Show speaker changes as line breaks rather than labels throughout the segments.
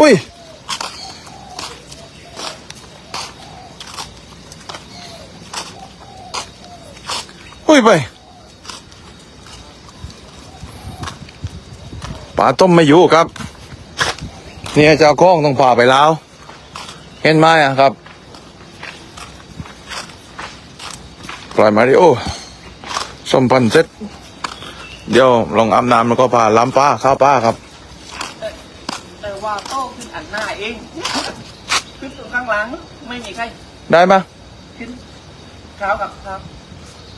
อุ้ย อุ้ยไปป่าต้มไม่อยู่ครับ เนี่ยเจ้าของต้องพาไปแล้ว เห็นไหมอะครับ ปล่อยมาริโอสมพันธ์เสร็จเดี๋ยวลองอาบน้ำแล้วก็พาล้ำป้าข้าวป้าครับ
แต่ว่าโต้ขึ้นอันหน้า เองขึ้นตรงข้างหลังไม่มีใคร
ได้ไหม
ขึ้นเท้ากับเท้า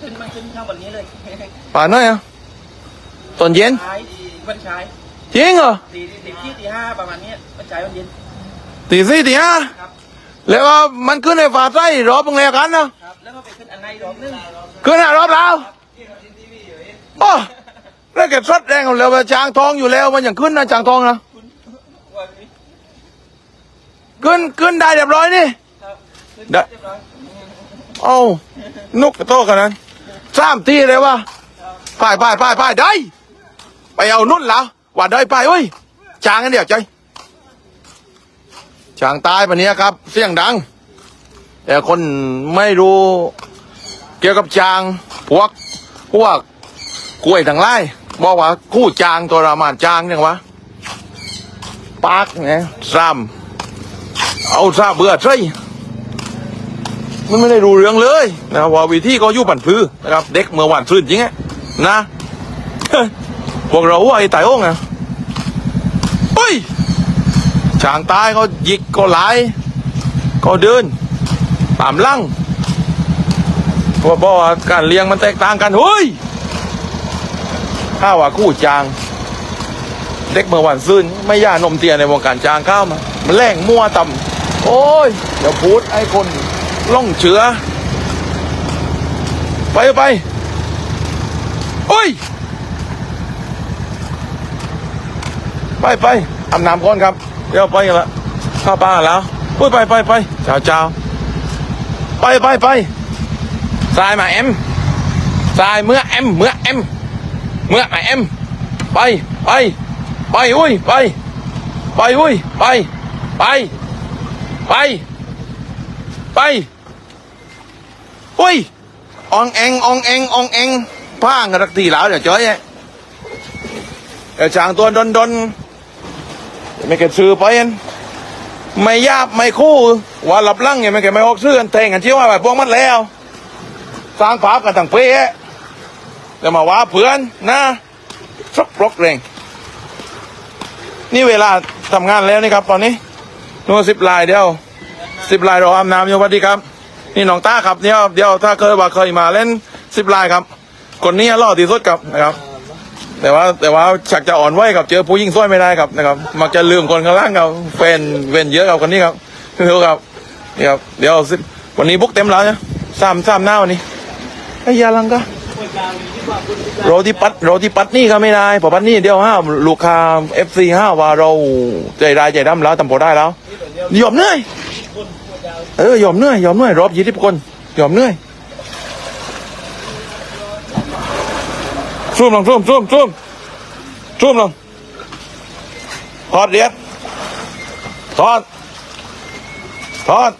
ขึ้นมันขึ้นข้างบนนี้เลย
ป่าน้อยอะตอนเย็น
ใช้วันใช้
จริงเหรอ
ตีตีที่ตีห้าประมาณเนี้ยวันใช้วันเย็น
ตีสี่ตีห้า
ครับ
แล้วก็มันขึ้นในฝาไส้รอบตรงไหนกันนะครับ
แล้วก็ไปขึ้นอันในรอบนึง
ขึ้นหน้ารอบแล้วโอ้แล้วเก็บสดแรงของเราจางทองอยู่แล้วมันอย่างขึ้นนะจางทองนะ
คุณวันนี้
ขึ้นขึ้นได้เรียบร้อยนี่
ครับขึ้น
ได้
เรียบร้อย
เอ้านุกกระโตกันนั้นสามทีเลยวะไปไปไปไปได้ ไปเอานุ่นแล้วว่าได้ไปเว้ยจางกันเดี๋ยวใจจางตายปะเนี้ยครับ เสียงดัง แต่คนไม่รู้เกี่ยวกับจางพวกพวกกล้วยทั้งไล่บอกว่าคู่จางตัวรามานจางเนี่ยวะปากเนี่ยซ้ำ เอาซาเบื่อใช่มันไม่ได้รู้เรื่องเลยนะครับว่าวิธีก็อยู่ปั่นพื้นนะครับ เด็กเมื่อวานซื่นจริงอะนะพวกเราว่าไอ้ตายโอ่งอะเฮ้ยช่างตายเขาหยิกก็ไหลก็เดินตามลั่งเพราะบอกว่าการเลี้ยงมันแตกต่างกันเฮ้ยข้าว่าคู่จาง เด็กเมื่อวันซื่นไม่ย่านมเตียในวงการจางข้าวมามันแรงมั่วต่ำ โอ้ย เดี๋ยวพูดไอ้คนล่องเชื้อไปไป โอ้ย ไปไปอาบน้ำก่อนครับ เดี๋ยวไปกันละข้าบ้าแล้วโอ้ยไปไปไปเจ้าเจ้าไปไปไปสายมาเอ็มสายเมื่อเอ็มเมื่อเอ็มเมื่อมาเอ็มไปไปไปอุ้ยไป ไปอุ้ยไป ไป ไป ไปอุ้ยอองเองอองเองอองเองพ้างกันรักทีแล้วเดี๋ยวเจ้ยเดี๋ยวจางตัวดนดนไม่เก็บซื้อไปอันไม่ยาบไม่คู่ ว่าหลับลังไงไม่เก็บไม่ออกซื้อกันเทงกันเชี่ยวว่าแบบพวกมันแล้วสร้างภาพกันต่างเป๊ะแต่มาว่าเพื่อนนะสกปลอกเร่งนี่เวลาทำงานแล้วนี่ครับตอนนี้ นู่นสิบลายเดียวสิบลายรออาบน้ำอยู่สวัสดีครับ นี่น้องต้าครับเนี่ยเดี๋ยวถ้าเคยว่าเคยมาเล่นสิบลายครับ คนนี้หล่อที่สุดครับนะครับ แต่ว่าแต่ว่าฉักจะอ่อนไหวครับเจอผู้หญิงซ้อยไม่ได้ครับนะครับ มักจะลืมคนข้างล่างครับแฟนเวนเยอะครับคนนี้ครับคือครับนี่ครับเดี๋ยวสิวันนี้บุกเต็มแล้วนะสามสามหน้าวันนี้ไอ้ยาลังกะโรติปัดโรติปัดนี่ก็ไม่ได้พอปัดนี่เดียวห้าลูกค้าเอฟซีห้าว่าเราใจได้ใจดำแล้วทำพอได้แล้ว ยอมเหนื่อยเออยอมเหนื่อยยอมเหนื่อยรอบยี่สิบคนยอมเหนื่อยซูมลงซูมซูมซูมซูมลงถอดเรียญถอดถอด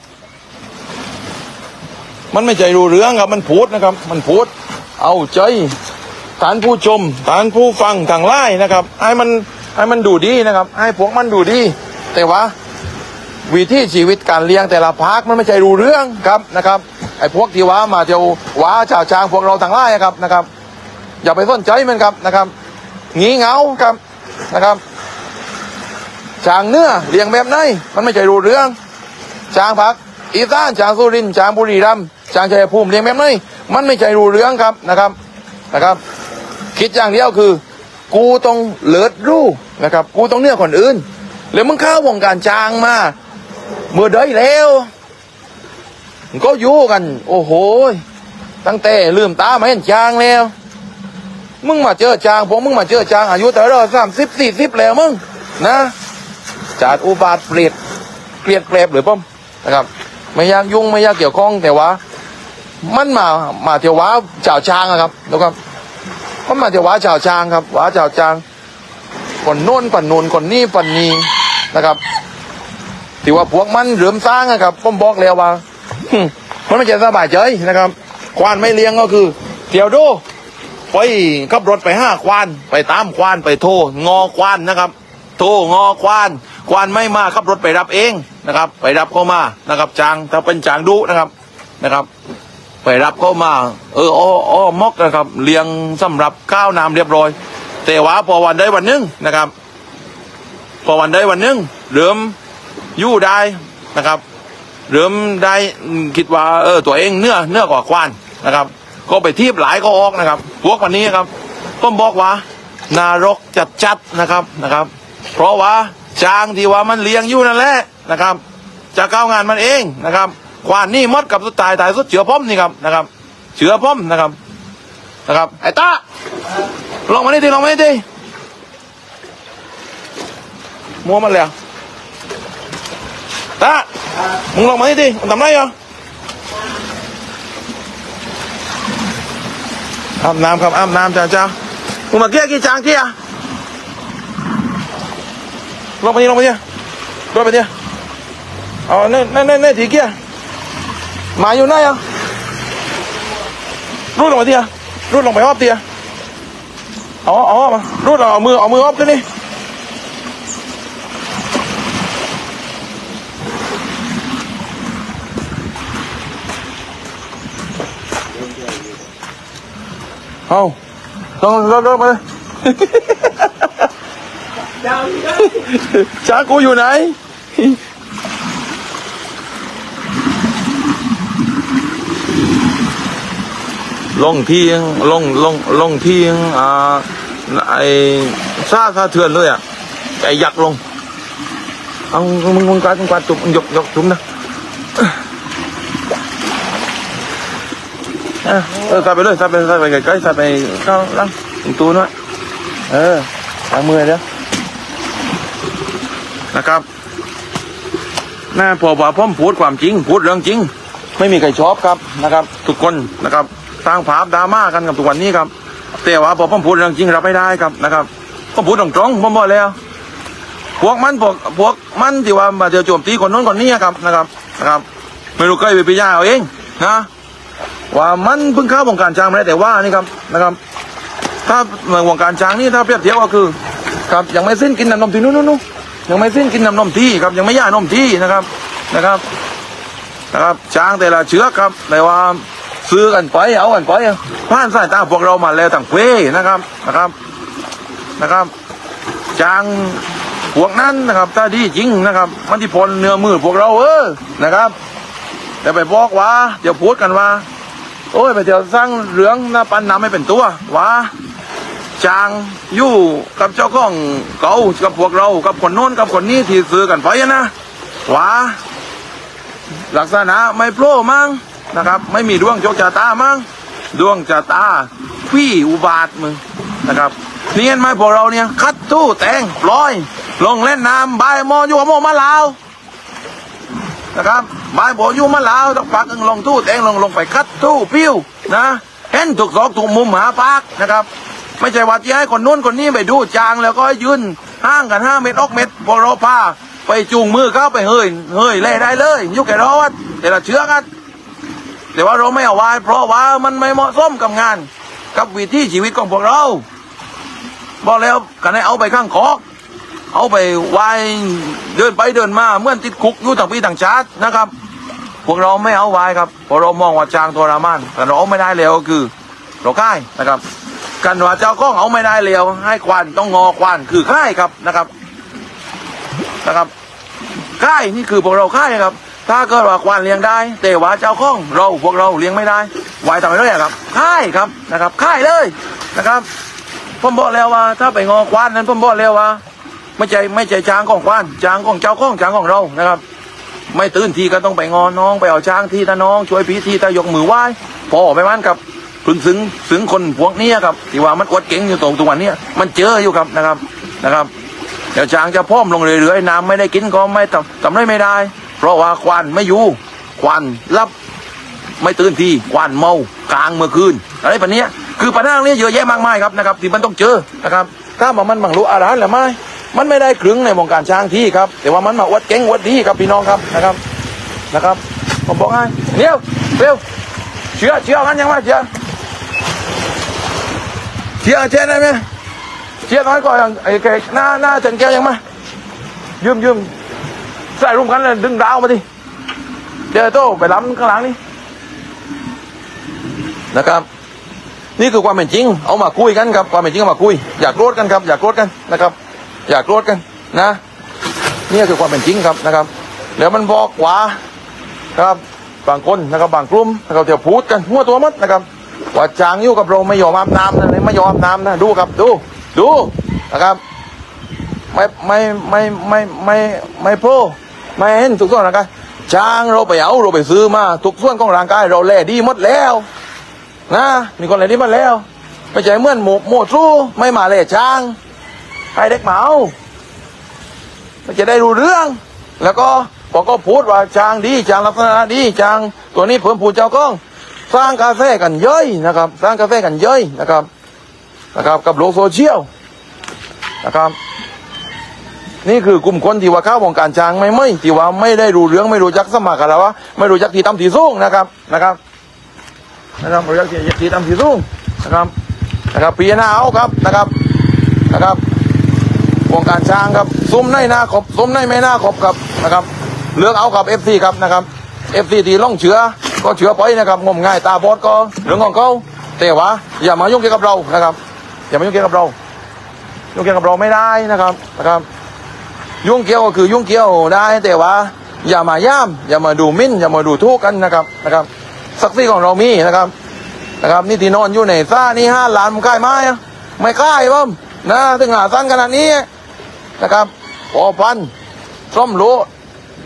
มันไม่ใจรู้เรื่องครับ มันพูดนะครับ มันพูด เอาใจฐานผู้ชมฐานผู้ฟังทางไล่นะครับให้มันให้มันดูดีนะครับให้พวกมันดูดี แต่ว่า วิธีชีวิตการเลี้ยงแต่ละพักมันไม่ใช่รู้เรื่องครับนะครับไอ้พวกที่ว่ามาเที่ยวว้าชาวจางพวกเราทางไล่ครับนะครับ อย่าไปสนใจมันครับนะครับงีเงาครับนะครับช้างเนื้อเลี้ยงแบบไหนมันไม่ใช่รู้เรื่องช้างพักอีสานช้างสุรินทร์ช้างบุรีรัมย์ช้างชัยภูมิเลี้ยงแบบไหนมันไม่ใช่รู้เรื่องครับนะครับนะครับ คิดอย่างเดียวคือ กูต้องเลิศรู้นะครับ กูต้องเนื้อคนอื่นแล้วมึงเข้าวงการจ้างมา เมื่อใดแล้วก็อยู่กัน โอ้โห ตั้งแต่ลืมตามาเห็นจางแล้ว มึงมาเจอจางพวกมึงมาเจอจางอายุแต่เราสามสิบสี่สิบแล้วมึงนะจาดอุบาทเปรียดเกลียดเกรบหรือป้อมนะครับ ไม่อยากยุ่งไม่อยากเกี่ยวข้องแต่ว่า มันมามาเที่ยวว้าเจ้าจางอะครับนะครับมันมาเที่ยวว้าเจ้าจางครับว้าเจ้าจางคนโน้นปันนูนคนนี้ปันนี้นะครับ ที่ว่าพวกมันเริ่มสร้างนะครับผมบอกแล้วว่ามันไม่ใช่สบายใจนะครับ ควานไม่เลี้ยงก็คือเที่ยวดูไปขับรถไปห้าควาน ไปตามควานไปโทงอควานนะครับโทงอควาน ควานไม่มาขับรถไปรับเองนะครับ ไปรับเข้ามานะครับจางถ้าเป็นจางดุนะครับนะครับ ไปรับเข้ามา เอออ้อออมอกนะครับ เลี้ยงสำหรับข้าวน้ำเรียบร้อย แต่ว่าพอวันได้วันหนึงนะครับ พอวันได้วันหนึงเริ่ม อยู่ได้นะครับเริ่มได้คิดว่าเออตัวเองเนื้อเนื้อกว่าควานนะครับ ก็ไปทีบหลายก็ออกนะครับ พวกวันนี้ครับผมบอกว่านารกจัดจัดนะครับนะครับ เพราะว่าช้างที่ว่ามันเลี้ยงอยู่นั่นแหละนะครับ จะก้าวงานมันเองนะครับ ควานนี่มดกับสุดตายตายสุดเชือพ่อมนี่ครับนะครับเชือพ่อมนะครับนะครับไอ้ตาลองมานี่ดิลองมานี่ดิมัวมันแล้ว ตามึงลงมานี่ดิมึงทำไรอะอาบน้ำครับอาบน้ำจ้าจ้ามึงมาเกี้ยกี่จางเกี้ยลงไปดิลงไปดิลงไปดิเอาเน่เน่เน่เน่ถีเกี้ยมาอยู่ไหนอะรูดลงไปดิอะรูดลงไปอ้อมดิอะเอาเอาเอมารูดเอามือเอามืออ้อมกัน เอาลงลงลงมาเลย
เจ้าที่ได้
ช้างกูอยู่ไหน ลงที่ลงลงลงที่อ่าไอ้ซาซาเถื่อนเลยอะไอ้ยักษ์ลง เอามึงมึงกวาดมึงกวาดจุกมึงยกยกจุกนะเออเออใส่ไปเลยใส่ไปใส่ไปใกล้ๆใส่ไปเข้าหลังตรงตัวน้อยเออล้างมือเดี๋ยวนะครับน่าพอว่าผมพูดความจริง พูดเรื่องจริง ไม่มีใครชอบครับนะครับ ทุกคนนะครับสร้างภาพดราม่ากันกับทุกวันนี้ครับ แต่ว่าพอผมพูดเรื่องจริงรับไม่ได้ครับนะครับผมพูดตรงๆผมบอกแล้ว พวกมันพวกพวกมันที่ว่ามาเจอโจมตีคนโน้นคนนี้ครับนะครับนะครับ ไม่รู้เคยไปพิจารณาเอาเองนะ ว่ามันเพิ่งเข้าวงการช้างมาได้แต่ว่านี่ครับนะครับ ถ้าในวงการช้างนี่ถ้าเปรียบเทียบก็คือครับยังไม่สิ้นกินน้ำนมที่นู้นนู้นยังไม่สิ้นกินน้ำนมที่ครับยังไม่ย่านมที่นะครับนะครับนะครับช้างแต่ละเชือกครับแต่ว่าซื้อกันไปเอากันไปผ่านสายตาพวกเรามาแล้วต่างเพนะครับนะครับนะครับช้างพวกนั้นนะครับ ถ้าดีจริงนะครับ มันที่พลเนื้อมือพวกเราเออนะครับแต่ไปบอกว่าเดี๋ยวพูดกันว่า โอ้ยไปเดี๋ยวสร้างเรื่องหน้าปันน้ำไม่เป็นตัวว่าจางอยู่กับเจ้าของเก่ากับพวกเรากับคนโน้นกับคนนี้ที่ซื้อกันไปนะว่าลักษณะไม่โผล่มั้งนะครับ ไม่มีดวงโชคชะตามั้งดวงชะตาพี่อุบาทมึงนะครับเนียนไหมพวกเราเนี่ยคัดตู้แต่งปลอย ลงเล่นน้ำบายมออยู่กับโมมาลาว นะครับบายโบอยู่มาลาวต้องปักอึงลงตู้แต่งลงลงไปคัดตู้ปิ้วนะเห็นถูกซอกถูกมุมหาปากนะครับ ไม่ใช่ว่าจะให้คนนู้นคนนี้ไปดูจางแล้วก็ยืนห้างกันห้าเมตรออกเมตรพวกเราพาไปจูงมือเข้าไปเฮ้ยเฮ้ยเล่ได้เลยยุคแกรอดแต่ละเชื้อกันแต่ว่าเราไม่เอาไว้เพราะว่ามันไม่เหมาะสมกับงาน กับวิถีชีวิตของพวกเรา บอกแล้วกันให้เอาไปข้างคอก เอาไปไว้เดินไปเดินมาเมื่อติดคุกอยู่ต่างปีต่างชาตินะครับ พวกเราไม่เอาไว้ครับเพราะเรามองว่าจางทรมานแต่เราเอาไม่ได้แล้วก็คือเราค่ายนะครับ กันว่าเจ้าก้องเอาไม่ได้แล้วให้ควานต้องงอควานคือค่ายครับนะครับนะครับค่ายนี่คือพวกเราค่ายครับ ถ้าเกิดว่าควานเลี้ยงได้ แต่ว่าเจ้าข้องเราพวกเราเลี้ยงไม่ได้ไว้ทำไมด้วยครับค่ายครับนะครับค่ายเลยนะครับผมบอกแล้วว่าถ้าไปงอควานนั้นผมบอกแล้วว่า ไม่ใช่ไม่ใช่ช้างของควานช้างของเจ้าข้องช้างของเรานะครับ ไม่ตื่นทีก็ต้องไปงอนน้องไปเอาช้างที่ตาน้อง ช่วยพี่ที่ตายกมือไหว้พอไปมันกับพึงซึ้งซึ้งคนพวกเนี้ยครับที่ว่ามันอวดเก่งอยู่ตรงตรงวันเนี้ยมันเจออยู่ครับนะครับนะครับเดี๋ยวช้างจะพ่อมลงเรื่อยๆน้ำไม่ได้กินก็ไม่ทำทำได้ไม่ได้ เพราะว่าควันไม่อยู่ควันรับไม่ตื่นทีควันเมากลางเมื่อคืนอะไรแบบเนี้ยคือปัญหาเนี้ยเยอะแยะมากมายครับนะครับที่มันต้องเจอนะครับถ้าบอกมันบังรู้อาหารหรือไม่ มันไม่ได้ครึ่งในวงการช้างที่ครับ แต่ว่ามันมาอวดเก่งอวดดีครับพี่น้องครับนะครับนะครับ ผมบอกให้เร็วเร็วเชื่อเชื่อกันยังไงเชื่อเชื่อเชื่อได้ไหมเชื่อน้อยกว่าอย่างไอ้แกหน้าหน้าจันแก้วยังไงยืมยืมใส่รุมกันเลยดึงดาวมาดิเดี๋ยวโต้ไปล้ำข้างหลังนี่นะครับนี่คือความเป็นจริง เอามาคุยกันครับ ความเป็นจริงเอามาคุย อยากโกรธกันครับ อยากโกรธกันนะครับ อยากโกรธกันนะนี่คือความเป็นจริงครับนะครับแล้วมันบอกว่าครับบางคนนะครับบางกลุ่มนะครับเดี๋ยวพูดกันหัวตัวหมดนะครับว่าจางอยู่กับเราไม่ยอมอาบน้ำนะไม่ยอมอาบน้ำนะดูครับดูดูนะครับไม่ไม่ไม่ไม่ไม่ไม่โพไม่เห็นทุกส่วนร่างกายจางเราไปเอาเราไปซื้อมาทุกส่วนของร่างกายเราแลดีหมดแล้วนะมีคนแลดีหมดแล้วไม่ใช่เมื่อนหมูหมูสู้ไม่มาเลยจาง ให้เด็กมาเอามันจะได้รู้เรื่อง แล้วก็พอก็พูดว่าจางดีจางลักษณะดีจางตัวนี้เพิ่มผูเจ้ากล้องสร้างกาแฟกันเย้ยนะครับ สร้างกาแฟกันเย้ยนะครับนะครับ กับโลกโซเชียลนะครับ นี่คือกลุ่มคนที่ว่าเข้าวงการช้างไม่ไม่ที่ว่าไม่ได้รู้เรื่องไม่รู้จักสมัครอะไรวะไม่รู้จักที่ต่ำที่สูงนะครับนะครับนะครับไม่รู้จักที่ที่ต่ำที่สูงนะครับนะครับปีหน้าเอาครับนะครับนะครับ วงการช้างครับซุ้มในหน้าขบซุ้มในไม่หน้าขบครับนะครับ เลือกเอากับเอฟซีครับนะครับเอฟซีที่ล่องเชื้อก็เชื้อไปนะครับงมง่ายตาบอดก็เรื่องของเขาแต่ว่าอย่ามายุ่งเกี่ยวกับเรานะครับ อย่ามายุ่งเกี่ยวกับเรา ยุ่งเกี่ยวกับเราไม่ได้นะครับนะครับ ยุ่งเกี่ยวก็คือยุ่งเกี่ยวได้ แต่ว่าอย่ามาย่ามอย่ามาดูมิ่นอย่ามาดูทุกกันนะครับนะครับศักดิ์ศรีของเรามีนะครับนะครับนี่ที่นอนอยู่ในซ่านี่ห้าล้านมันใกล้ไหมอะไม่ใกล้บ้มนะถึงหาสั้นขนาดนี้ นะครับพอพันส้มรู้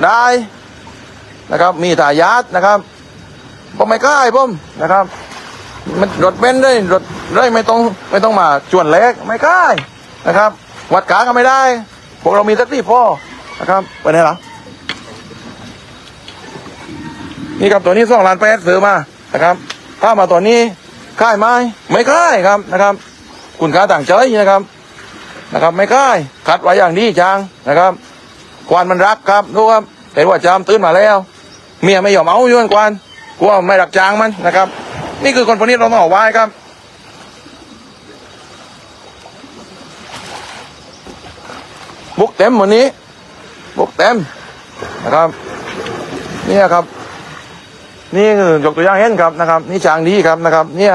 ได้นะครับ มีทายาทนะครับก็ไม่ใกล้บ้มนะครับ มันรถเบนซ์เลยรถเลยไม่ต้องไม่ต้องมาจวนเล็กไม่ใกล้นะครับ วัดขาก็ไม่ได้พวกเรามีสักที่พ่อนะครับไปไหนหรอนี่ครับตัวนี้สองล้านแปดซื้อมานะครับ ถ้ามาตัวนี้ค่ายไหมไม่ค่ายครับนะครับ คุณค่าต่างใจนะครับ นะครับ ไม่ค่ายคัดไว้อย่างดีจังนะครับควานมันรักครับดูครับเห็นว่าจามตื่นมาแล้ว เมียไม่ยอมเอาอยู่นั่นควานกลัวไม่รักจางมันนะครับ นี่คือคนคนนี้เราต้องเอาไว้ครับบุกเต็มวันนี้บุกเต็มนะครับเนี่ยครับ นี่คือยกตัวอย่างเห็นครับนะครับ นี่ช้างดีครับนะครับ เนี่ย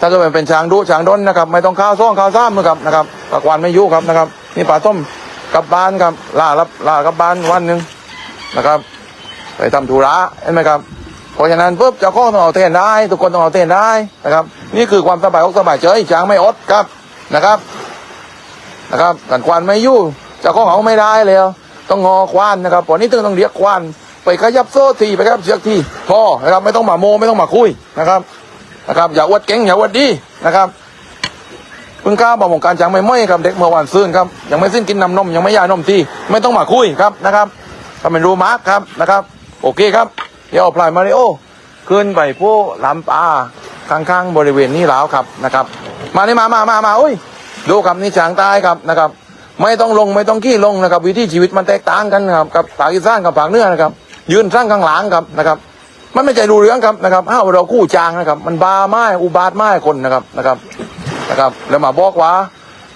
ถ้าเกิดมันเป็นช้างดุช้างด้นนะครับ ไม่ต้องข้าวซ่องข้าวซ้ำนะครับนะครับปากวานไม่ยุ่ครับนะครับนี่ปลาต้มกลับบ้านครับล่ารับล่ากลับบ้านวันหนึ่งนะครับ ไปทำธุระเห็นไหมครับเพราะฉะนั้นปุ๊บเจ้าของต้องเอาเทนได้ ทุกคนต้องเอาเทนได้นะครับ นี่คือความสบายอกสบายใจช้างไม่อดครับนะครับนะครับกันควานไม่ยู่เจ้าของเอาไม่ได้เลยต้องงอควานนะครับวันนี้ตึงต้องเรียกควานไปขยับโซ่ทีไปขยับเชือกทีพอนะครับไม่ต้องมาโมไม่ต้องมาคุยนะครับ นะครับอย่าอวดเก่งอย่าอวดดีนะครับเพิ่งกล้าบอกวงการจังไม่ไม่ครับเด็กเมื่อวานซื่นครับยังไม่สิ้นกินน้ำนมยังไม่ยานมทีไม่ต้องมาคุยครับนะครับถ้าเป็นรูมาร์คครับนะครับ โอเคครับเดี๋ยวเอาพลายมาริโอขึ้นไปผู้ลำปาข้างๆบริเวณนี้แล้วครับนะครับ มานี่มามามามาอุ้ยดูครับนี่ช้างใต้ครับนะครับ ไม่ต้องลงไม่ต้องขี้ลงนะครับ วิธีชีวิตมันแตกต่างกันครับกับภาคอีสานกับภาคเหนือนะครับ ยืนสร้างข้างหลังครับนะครับ มันไม่ใจรู้เรื่องครับนะครับห้าวเรากู้จางนะครับ มันบาไม้อุบาทไม้คนนะครับนะครับนะครับ แล้วมาบอกว่า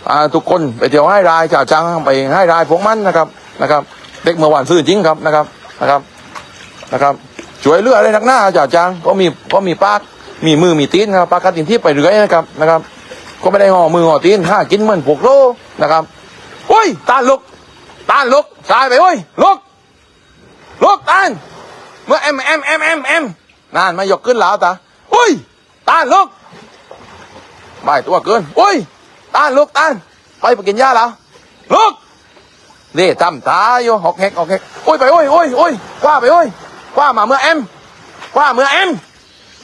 อ่าทุกคนไปเที่ยวให้รายจ่าจังไปให้รายพวกมันนะครับนะครับ เด็กเมื่อวานซื้อจริงครับนะครับนะครับนะครับช่วยเลือดอะไรนักหน้าจ่าจังก็มีก็มีปากมีมือมีตีนครับปากกาตินที่ไปเรื่อยนะครับนะครับ ก็ไม่ได้ห่อมือห่อตีนห้ากินเหมือนพวกโลนะครับโอ้ยตาลุกตาลุกสายไปโอ้ยลุกลุกตาน เมื่อเอ็มเอ็มเอ็มเอ็มเอ็มนานมายกขึ้นแล้วตาโอ้ยตาลุกบ่ายตัวเกินโอ้ยตาลุกตานไปไปกินยาแล้วลุกนี่ทำตาอยู่หอกแหกหอกแหกโอ้ยไปโอ้ยโอ้ยโอ้ยคว้าไปโอ้ยคว้ามาเมื่อเอ็มคว้าเมื่อเอ็ม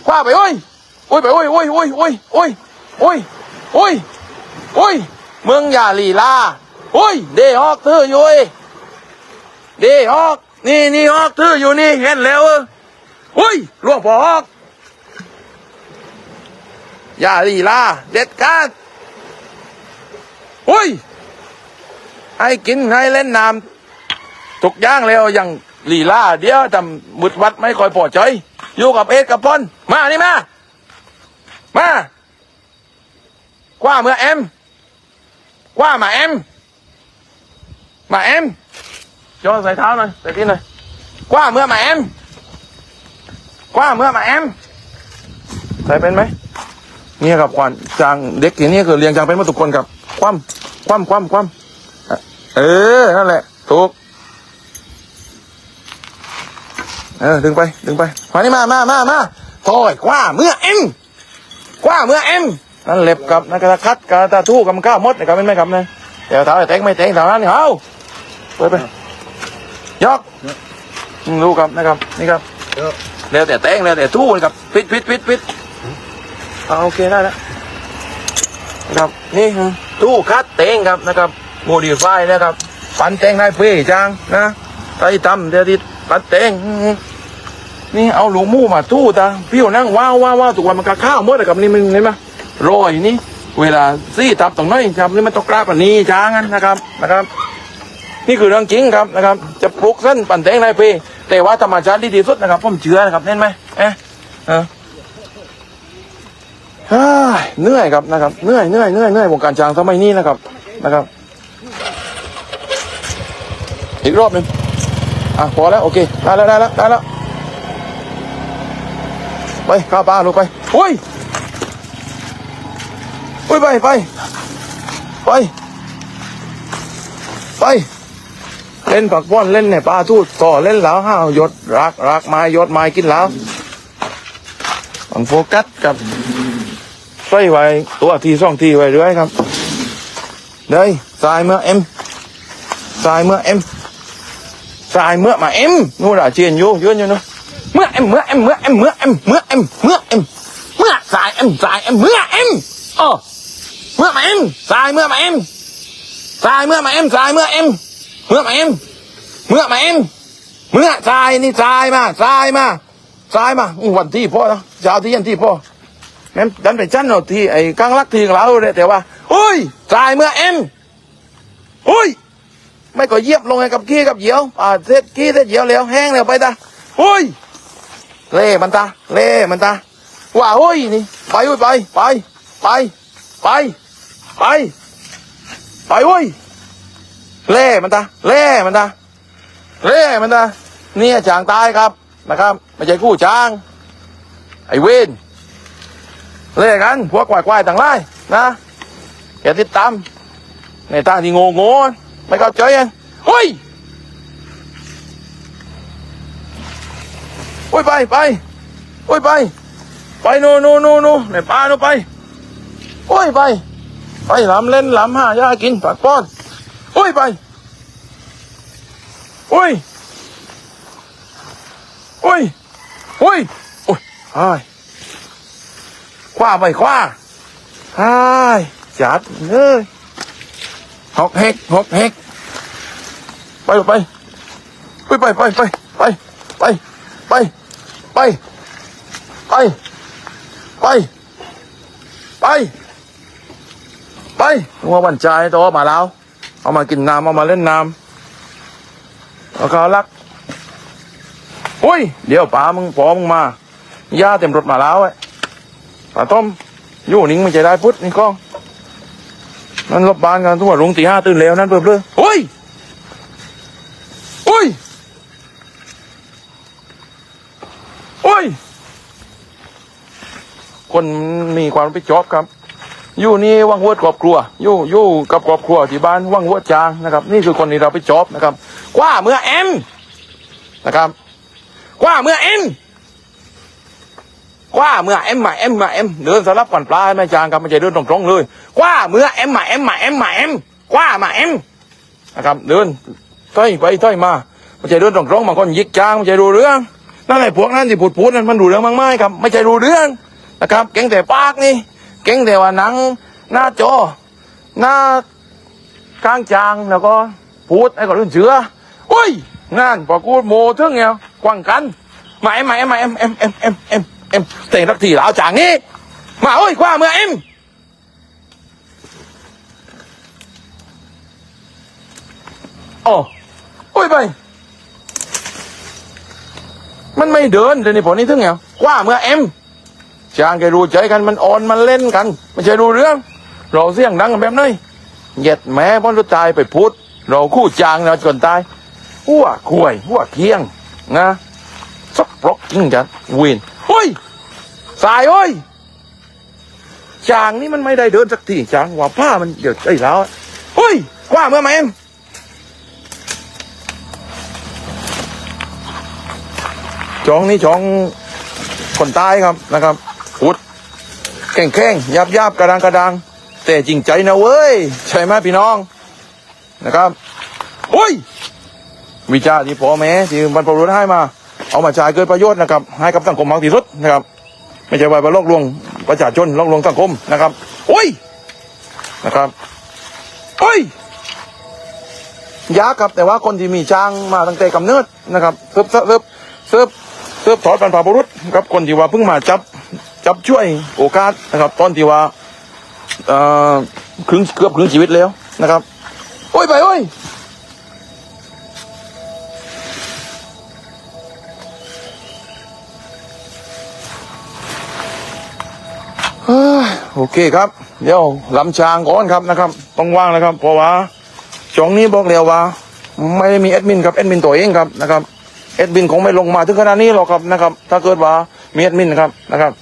คว้าไปโอ้ยโอ้ยไปโอ้ยโอ้ยโอ้ยโอ้ยโอ้ยโอ้ยโอ้ยโอ้ยเมืองยาลีลาโอ้ยเดฮอกเธออยู่เอ้ยเดฮอก นี่นี่ฮอกเธออยู่นี่เห็นแล้วเออโอ้ยหลวงพ่อฮอกอย่าลีลาเด็ดขาดโอ้ยให้กินให้เล่นน้ำทุกอย่างแล้วยังลีลาเดียวทำมุดวัดไม่คอยพอใจอยู่กับเอ็ดกับพอนมานี่มามาคว้าเมื่อเอ็มคว้ามาเอ็มมาเอ็ม จอใส่เท้าหน่อยใส่ตีนหน่อยคว้าเมื่อมาเอ็มคว้าเมื่อมาเอ็มใส่เป็นไหมเนี่ยครับควันจางเด็กทีนี้คือเรียงจางเป็นมาทุกคนครับ คว่ำคว่ำคว่ำคว่ำเออนั่นแหละถูกเออดึงไปดึงไปมานี่มามามามาถอยกว่าเมื่อเอ็มกว่าเมื่อเอ็มนั่นเล็บกับนักกระคัดกระตาทู่กับม้าวมดนะครับเป็นไหมครับเนี่ยเดี๋ยวเท้าไอ้เต็งไม่เต็งเท่านั้นนี่เอาเปิดไป ยกอืมรู้ครับนะครับ นี่ครับเดี๋ยวแต่เต็งเดี๋ยวแต่ทู่นะครับปิดปิดปิดปิดเอาโอเคได้แล้วนะครับนี่ฮะทู่คัดเต็งครับนะครับโมดิฟายนะครับปันเต็งนายเพ่จังนะไอ้ตำเดี๋ยวที่ปันเต็งนี่เอาหลวงมู่มาทู่ตาพี่นั่งว้าวว้าวว้าวทุกวันมันก็ข้าวหมดเลยกับนี่มันเห็นไหมรอยนี่เวลาซี่ทับตรงนี้ครับนี่มันต้องกราบอันนี้ช้างันนะครับนะครับ นี่คือเรื่องจริงครับนะครับ จะปลุกเส้นปั่นแตงในเพแต่ว่าธรรมชาติที่ดีสุดนะครับผมเชื่อนะครับเห็นไหมเอ๊ะเออเฮ้ยเหนื่อยครับนะครับเหนื่อยเหนื่อยเหนื่อยเหนื่อยวงการช้างสมัยนี้นะครับนะครับ อีกรอบหนึ่งอะพอแล้วโอเคได้แล้วได้แล้วได้แล้วไปข้าวปลาลูกไปโอ้ยโอ้ยไปไปไปไป เล่นผักป้อนเล่นเนี่ยปลาทูดต่อเล่นแล้วห้าวยศรักรักไม้ยศไม้กินแล้วต้องโฟกัสกับใส่ไว้ตัวทีสองทีไว้ด้วยครับเด้ยสายเมื่อเอ็มสายเมื่อเอ็มสายเมื่อมาเอ็มนู่นอะเจียนอยู่ยืนอยู่นู่นเมื่อเอ็มเมื่อเอ็มเมื่อเอ็มเมื่อเอ็มเมื่อเอ็มเมื่อเอ็มเมื่อสายเอ็มสายเอ็มเมื่อเอ็มอ๋อเมื่อมาเอ็มสายเมื่อมาเอ็มสายเมื่อมาเอ็มสายเมื่อเอ็ม เมื่อมาเอ็มเมื่อมาเอ็มเมื่อสายนี่สายมาสายมาสายมาอู้วันที่พ่อนะเช้าที่เย็นที่พ่อแม่ดันไปจันเอาที่ไอ้กลางรักทีของเราเลยแต่ว่าอุ้ยสายเมื่อเอ็มอุ้ยไม่ก็เยียบลงให้กับขี้กับเหยียวอ่าเสร็จขี้เสร็จเหยียวแล้วแห้งแล้วไปตาอุ้ยเล่มันตาเล่มันตาว่าเฮ้ยนี่ไปเว้ยไปไปไปไปไปไปเว้ย เล่มันตาเล่มันตาเล่มันตาเนี่ยจางตายครับนะครับไม่ใช่กู้จ้าง ไอ้เวนเล่กันพวกควายๆต่างไล่นะอย่าติดตามในทาที่โง่โง่ไม่เข้าใจอะเฮ้ยโอ้ยไปไปโอ้ยไป ไปโนโนโนโน่นในป่าโนไปโอ้ยไป ไปหลำเล่นหลำหายากินปากป้อน โอ้ยไปโอ้ยโอ้ยโอ้ยโอ้ยอ้ายคว้าไปคว้าอ้ายจัดเลยหก เอามากินน้ำเอามาเล่นน้ำเอาเขารักอุ้ย เดี๋ยวป๋ามึงพอมึงมาย่าเต็มรถมาแล้วไอ้ป๋าต้มอยู่นิ่งไม่ใจได้พุทธนี่กล้องนั่นรบบานกันทุกวันรุงตีห้าตื่นเร็วนั่นเพิ่มเลยอุ้ยอุ้ยโอ้ย คนมีความรับผิดชอบครับ อยู่นี่ว่างหัวครอบครัวอยู่อยู่กับครอบครัวที่บ้านว่างหัวจางนะครับ นี่คือคนที่เราไปจอบนะครับกว่าเมื่อเอ็มนะครับกว่าเมื่อเอ็มกว่าเมื่อเอ็มมาเอ็มมาเอ็มเดินสลับก่อนปลาไม่จางครับไม่ใช่เดินตรงๆเลยกว่าเมื่อเอ็มมาเอ็มมาเอ็มมาเอ็มกว่ามาเอ็มนะครับ เดินต้อยไปต้อยมาไม่ใช่เดินตรงๆบางคนยิกจางไม่ใช่รู้เรื่องนั่นแหละพวกนั้นที่พูดพูดนั้นมันรู้เรื่องมากมายครับ ไม่ใช่รู้เรื่องนะครับเก่งแต่ปากนี่ เก่งแต่ว่าหนัง หน้าจอ หน้ากลางจางแล้วก็พูดไอ้ก็เรื่องเชื่อโอ้ยงานพอกูโมถึงเนี่ยกวางกันมาเอ็มมาเอ็มมาเอ็มเอ็มเอ็มเอ็มเอ็มเอ็มเต่งรักทีแล้วจางนี้มาโอ้ยกว่าเมื่อเอ็มอ๋อโอ้ยไปมันไม่เดินเดี๋ยวนี้พอนี้ถึงไงกว่าเมื่อเอ็ม จางแกรู้ใจกันมันอ่อนมันเล่นกันไม่ใช่รู้เรื่อง เราเสียงดังแบบนี้เหย็ดแม่พ่อรู้ตายไปพูดเราคู่จางเราจนตายหัวควยหัวเคียงนะสักปลอกจริงจัดวินเฮ้ยสายเฮ้ยจางนี่มันไม่ได้เดินสักทีจางว่าผ้ามันเดี๋ยวไอ้แล้วเฮ้ยกว่าเมื่อไหมเอ็มจองนี่จองคนใต้ครับนะครับ พุดแข่งแข่งยับยับกระดังกระดัง แต่จริงใจนะเว้ย ใช่ไหมพี่น้องนะครับโอ้ยวิจารณ์ที่พอแม่ที่บรรพบุรุษให้มา เอามาใช้เกิดประโยชน์นะครับ ให้กับสังคมมากที่สุดนะครับ ไม่ใช่ว่าไปลอกลวงประชาชนลอกลวงสังคมนะครับโอ้ยนะครับโอ้ยยากครับแต่ว่าคนที่มีช้างมาตั้งแต่กำเนิดนะครับเซิบเซิบเซิบเซิบเซิบถอดบรรพบุรุษครับคนที่ว่าเพิ่งมาจับ จับช่วยโอกาสนะครับ ตอนที่ว่าเอ่อครึ่งเกือบครึ่งชีวิตแล้วนะครับ โอ้ยไปโอ้ยโอเคครับ เดี๋ยวลำช้างก่อนครับนะครับ ต้องว่างนะครับ เพราะว่าช่องนี้บอกแล้วว่า ไม่ได้มีแอดมินครับแอดมินตัวเองครับนะครับแอดมินคงไม่ลงมาถึงขนาดนี้หรอกครับนะครับ ถ้าเกิดว่ามีแอดมินครับนะครับ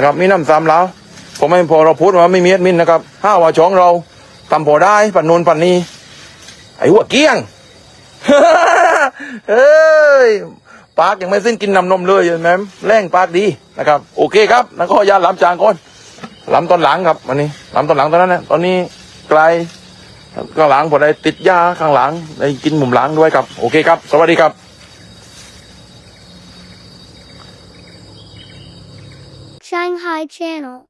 นะครับมีน้ำซ้ำแล้วผมไม่พอเราพูดว่าไม่มีแอดมินนะครับห้าว่าช่องเราทำพอได้ปันนูนปันนี้ไอ้หัวเกี้ยงเอ้ยปากยังไม่สิ้นกินน้ำนมเลยเห็นไหมแรงปากดีนะครับ โอเคครับแล้วก็ยาล้ำจางก่อนล้ำตอนหลังครับวันนี้ล้ำตอนหลังตอนนั้นนะตอนนี้ไกลข้างหลังผมได้ติดยาข้างหลังได้กินหมุมหลังด้วยครับ โอเคครับ สวัสดีครับ
Hi channel.